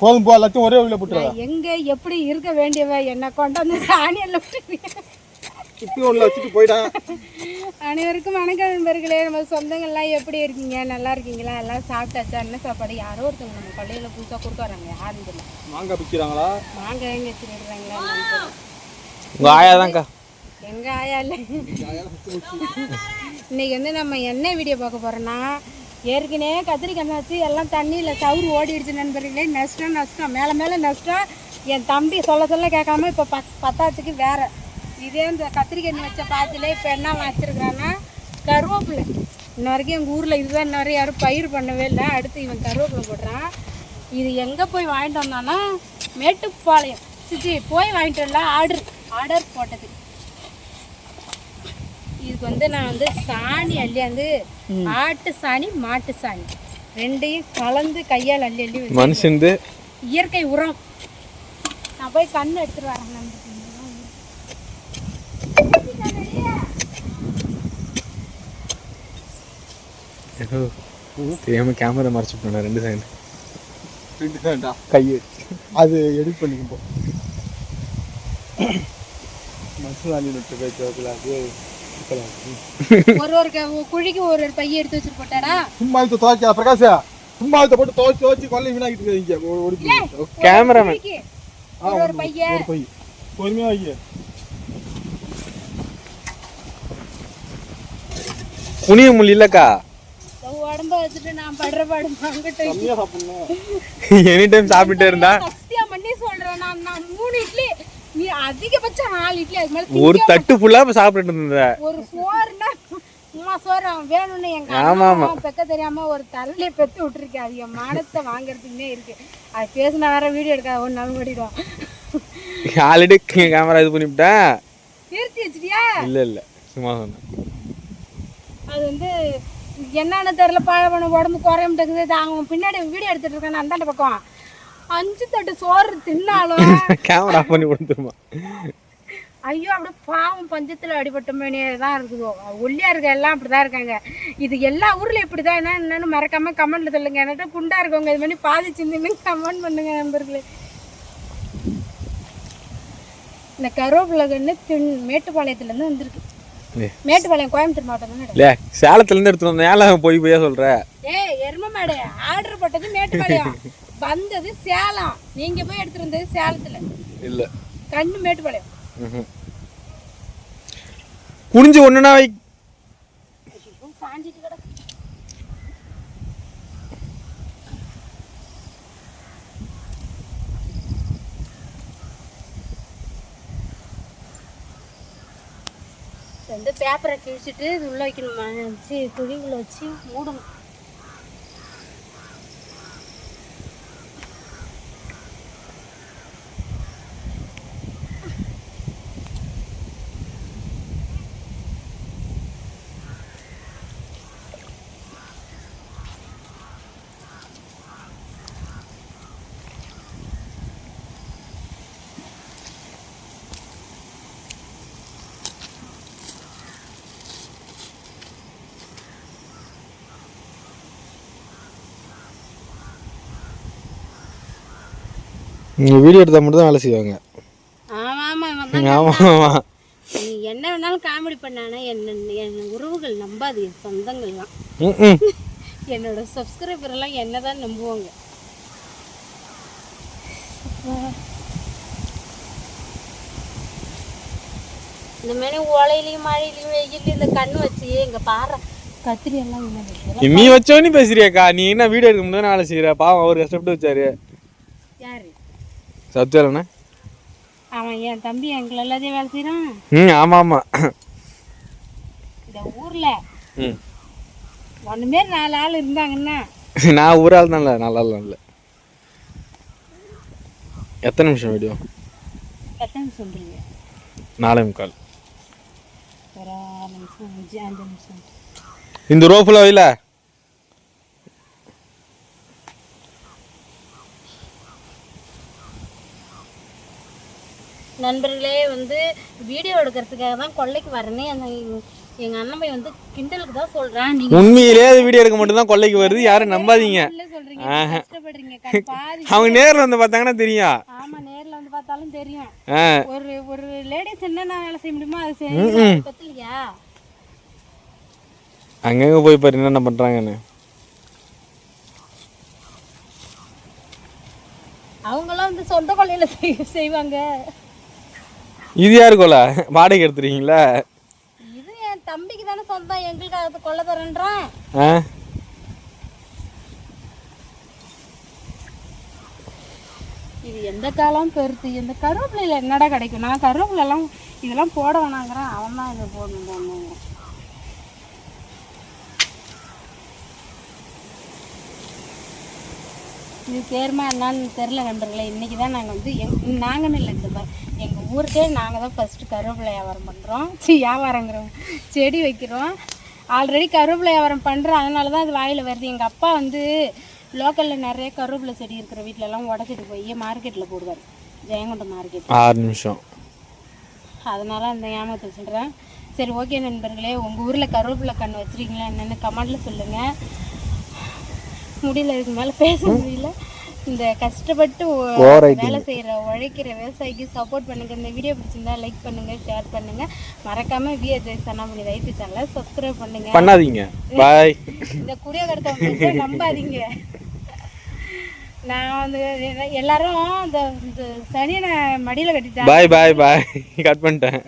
போதும் போ எல்லாத்தையும் ஒரே வழியில் போட்டுருவா. எங்க எப்படி இருக்க வேண்டியவ என்ன கொண்டு வந்து சாணியில் இப்பயும் ஒன்றில் வச்சுட்டு போயிட்டான் அனைவருக்கும் வணக்கம் நண்பர்களே. நம்ம சொந்தங்கள்லாம் எப்படி இருக்கீங்க? நல்லா இருக்கீங்களா? எல்லாம் சாப்பிட்டாச்சா? என்ன சாப்பாடு? யாரோ ஒருத்தவங்க நம்ம பள்ளியில் புதுசாக கொடுக்க வராங்க யாரும் தெரியல. மாங்காய் பிக்கிறாங்களா மாங்காய் எங்க வச்சுருக்குறாங்களா? உங்க ஆயாதான்க்கா எங்க ஆயா இல்லை இன்னைக்கு வந்து நம்ம என்ன வீடியோ பார்க்க போறோம்னா ஏற்கனவே கத்திரிக்காய் வச்சு எல்லாம் தண்ணியில் சவுறு ஓடிடுச்சு நண்பர்களே. நஷ்டம் நஷ்டம். மேலே மேலே நஷ்டம். என் தம்பி சொல்ல சொல்ல கேட்காம இப்போ பத் பத்தாத்துக்கு வேற. இதே இந்த கத்திரிக்காய் வச்ச பாத்திலே இப்போ என்ன வச்சிருக்கிறான்னா கருவேப்பிலை. இன்ன வரைக்கும் எங்கள் ஊரில் இதுதான் இன்ன வரையும் யாரும் பயிர் பண்ணவே இல்லை. அடுத்து இவன் கருவேப்பிலை போடுறான். இது எங்கே போய் வாங்கிட்டு வந்தான்னா மேட்டுப்பாளையம். சிச்சி போய் வாங்கிட்டு வரல ஆர்டர். ஆர்டர் போட்டது. இதுக்கு வந்து நான் வந்து சாணி அள்ளியாந்து ஆட்டு சாணி மாட்டு சாணி ரெண்டையும் கலந்து கையால் அள்ளி அள்ளி வச்சு மனுஷன்து. இயற்கை உரம். நான் போய் கண்ணு எடுத்துட்டு வரேன் நம்பி தெரியாம கேமரா மறைச்சு போன ரெண்டு செகண்ட் ரெண்டு வேண்டா கையை அது எடிட் பண்ணிக்கும் போ. மசுலாணி நட்டு வைக்கிறதுல அது இருக்கலாம். ஒரு ஒரு க- குழிக்கு ஒரு ஒரு பைய எடுத்து வச்சுட்டு போட்டாடா? சும்மா இதை துவைக்க பிரகாஷ். சும்மா இதை போட்டு துவைச்சு துவைச்சு கொள்ளை வீணாக்கிட்டு இருக்காங்க ஓ- ஓடி போய். கேமராமேன் குழிக்கு ஆ, ஒரு ஒரு பைய. ஒரு பை பொறுமையா வைக்க குனிய முடியலக்கா உடம்ப வச்சுட்டு நான் படுற பாடு அங்கிட்ட எனி டைம் சாப்பிட்டுட்டே இருந்தா? சத்தியம் பண்ணி சொல்றேன். நான் நான் மூணு இட்லி அதிகபட்சம் நாலு இட்லி அது மேல ஒரு தட்டு ஃபுல்லா சாப்பிட்டுட்டு இருந்த ஒரு சோறுனா உமா சோறு வேணும்னு எங்க ஆமா, அம்மா பெக்க தெரியாம ஒரு தள்ளிய பெத்து விட்டுருக்கு. அது என் மானத்தை வாங்குறதுக்குன்னே இருக்கு. அது பேசினா வேற வீடியோ எடுக்காத ஒன்று நாள் ஓடிடும். ஆல்ரெடி கேமரா இது பண்ணிவிட்டேன் நிறுத்தி வச்சிட்டியா? இல்ல இல்ல. சும்மா சொன்னேன். அது வந்து என்னன்னு தெரியல பழம் உடம்பு குறைய மாட்டேங்குது அவன் பின்னாடி வீடியோ எடுத்துட்டு இருக்கான் அந்தாண்ட பக்கம். அஞ்சு தட்டு சோறு தின்னாலும் கேமரா பண்ணி கொடுத்துருமா. ஐயோ அப்படியே பாவம் பஞ்சத்தில் அடிபட்டமேனே தான் இருக்குதோ ஒல்லியா இருக்க எல்லாம் அப்படிதான் இருக்காங்க. இது எல்லா ஊர்லயும் இப்படிதான். என்ன என்னன்னு மறக்காம கமெண்ட்ல சொல்லுங்க. என்கிட்ட குண்டா இருக்கவங்க இது மாதிரி பாதிச்சிருந்தீங்கன்னு கமெண்ட் பண்ணுங்க நண்பர்களே. இந்த கருவேப்பிலை கன்று தின் மேட்டுப்பாளையத்துல இருந்து வந்திருக்கு. ஏ. மேட்டுப்பாளையம் கோயம்புத்தூர் மாவட்டம் தானே இல்ல சேலத்துல இருந்து எடுத்துட்டு வந்தேன் போய் போய் சொல்ற. ஏய் எரும மாடு. ஆர்டர் போட்டது மேட்டுப்பாளையம். வந்தது சேலம். நீங்க போய் எடுத்துட்டு வந்தது சேலத்துல. இல்ல. கண்ணு மேட்டுப்பாளையம். குனிஞ்சு ஒண்ணுனா வை. வந்து பேப்பரை கிழிச்சிட்டு இது உள்ள வைக்கணுமா வச்சு குழிக்குள்ள வச்சு மூடணும். நீங்க வீடியோ எடுத்தா மட்டும் தான் வேலை செய்வாங்க. ஆமா ஆமா இவன் தான் ஆமா ஆமா. நீ என்ன வேணாலும் காமெடி பண்ணானா என்ன என் உறவுகள் நம்பாது என் சொந்தங்கள்லாம். என்னோட சப்ஸ்கிரைபர் எல்லாம் என்ன தான் நம்புவாங்க. இந்த மாதிரி ஓலையிலையும் மழையிலையும் வெயிலையும் இந்த கண்ணு வச்சு இங்க பாரு. கத்திரி எல்லாம். நீ வச்சோன்னு பேசுறியாக்கா. நீ என்ன வீடியோ எடுக்க முடியாது வேலை செய்யற பாவம் அவர் கஷ்டப்பட்டு வச்சாரு. யாரு? சத்யாலண்ணா அவன் என் தம்பி எங்களை எல்லாத்தையும் வேலை செய்யறான் ம் ஆமா ஆமா. இந்த ஊர்ல ம். ஒன்று மாரி நாலு ஆள் இருந்தாங்கன்னா நான் ஒரு ஆள் தான் இல்லை நல்லா இல்லை. எத்தனை நிமிஷம் வீடியோ எத்தனை சொல்றீங்க? நாலே முக்கால். ஒரு ஆறு நிமிஷம் அஞ்சு அஞ்சு நிமிஷம். இந்த ரோ ஃபுல்லாக இல்லை நண்பர்களே வந்து வீடியோ எடுக்கிறதுக்காக தான் கொள்ளைக்கு வரேனே அந்த எங்கள் அண்ணன் பையன் வந்து கிண்டலுக்கு தான் சொல்கிறேன் நீங்கள் உண்மையிலேயே அது வீடியோ எடுக்க மட்டும் தான் கொள்ளைக்கு வருது. யாரும் நம்பாதீங்க. அவங்க நேர்ல வந்து பார்த்தாங்கன்னா தெரியும். ஆமா நேர்ல வந்து பார்த்தாலும் தெரியும். ஆ. ஒரு ஒரு லேடிஸ் என்னென்ன வேலை செய்ய முடியுமோ அதை செய்ய பத்தலையா அங்கங்க போய் பாரு என்னென்ன பண்றாங்கன்னு. அவங்களாம் வந்து சொந்த கொள்ளையில செய் செய்வாங்க. இது யாரு கொலை? வாடகை எடுத்துறீங்களா இது என் தம்பிக்கு தானே சொந்தம். எங்களுக்கு அதை கொள்ள தரேன்றான் இது எந்த காலம் பெருத்து? இந்த கருவேப்பிலையில் என்னடா கிடைக்கும்? நான் கருவேப்பிலெல்லாம் இதெல்லாம் போட வேணாங்கிறேன். அவன் தான் இதை போடணும் போடணுங்க இது பேருமா என்னன்னு தெரில நண்பர்களே. இன்றைக்கி தான் நாங்கள் வந்து எங் நாங்கன்னு இல்லை இந்த எங்கள் ஊருக்கே நாங்கள் தான் ஃபஸ்ட்டு கருவேப்பிலை வியாபாரம் பண்ணுறோம் சி வியாபாரங்கிறோம் செடி வைக்கிறோம். ஆல்ரெடி கருவேப்பிலை வியாபாரம் பண்ணுறோம் அதனால தான் அது வாயில் வருது. எங்கள் அப்பா வந்து லோக்கலில் நிறைய கருவேப்பிலை செடி இருக்கிற வீட்டிலலாம் உடச்சிட்டு போய் மார்க்கெட்டில் போடுவார். ஜெயங்கொண்டம் மார்க்கெட் ஆறு நிமிஷம். அதனால அந்த ஞாபகத்தை சொல்கிறேன் சரி ஓகே நண்பர்களே. உங்கள் ஊரில் கருவேப்பிலை கன்று வச்சுருக்கீங்களா என்னென்னு கமெண்டில் சொல்லுங்கள் முடியல இதுக்கு மேலே பேச முடியல. இந்த கஷ்டப்பட்டு. வேலை செய்கிற உழைக்கிற விவசாயிக்கு சப்போர்ட் பண்ணுங்க. இந்த வீடியோ பிடிச்சிருந்தா லைக் பண்ணுங்க ஷேர் பண்ணுங்க. மறக்காம விஎஜே சனாமணி ரைட்டு சேனலை சப்ஸ்கிரைப் பண்ணுங்க. பண்ணாதீங்க. பாய் இந்த குடிய கடத்த நம்பாதீங்க. நான் வந்து எல்லாரும் இந்த இந்த சனியனை மடியில் கட்டிட்டேன். பாய் பாய் பாய் கட் பண்ணிட்டேன்.